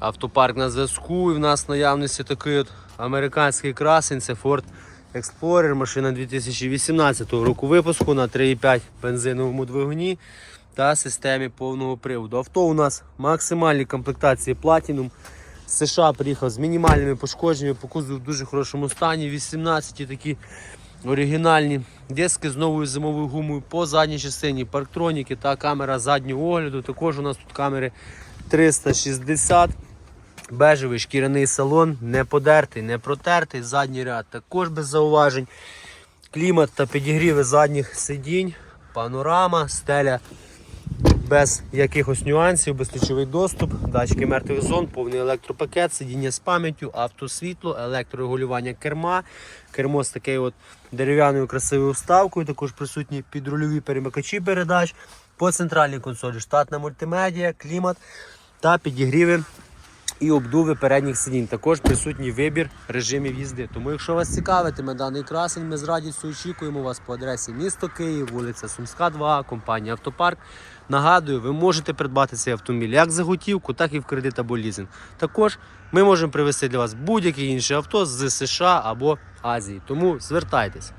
Автопарк на зв'язку. І в нас наявності такий от американський красень. Це Ford Explorer, машина 2018 року випуску на 3,5 бензиновому двигуні та системі повного приводу. Авто у нас максимальні комплектації Platinum. З США приїхав з мінімальними пошкодженнями, по кузову в дуже хорошому стані. 18 такі оригінальні диски з новою зимовою гумою по задній частині, парктроніки та камера заднього огляду. Також у нас тут камери 360. Бежевий шкіряний салон, не подертий, не протертий, задній ряд також без зауважень. Клімат та підігріви задніх сидінь, панорама, стеля без якихось нюансів, безключовий доступ, датчики мертвих зон, повний електропакет, сидіння з пам'яттю, автосвітло, електрорегулювання керма. Кермо з такою от дерев'яною красивою вставкою, також присутні підрульові перемикачі передач. По центральній консолі штатна мультимедіа, клімат та підігріви і обдуви передніх сидінь. Також присутній вибір режимів їзди. Тому, якщо вас цікавитиме даний красень, ми з радістю очікуємо вас по адресі місто Київ, вулиця Сумська, 2, компанія Автопарк. Нагадую, ви можете придбати цей автомобіль як за готівку, так і в кредит або лізинг. Також ми можемо привезти для вас будь-яке інше авто з США або Азії. Тому звертайтесь.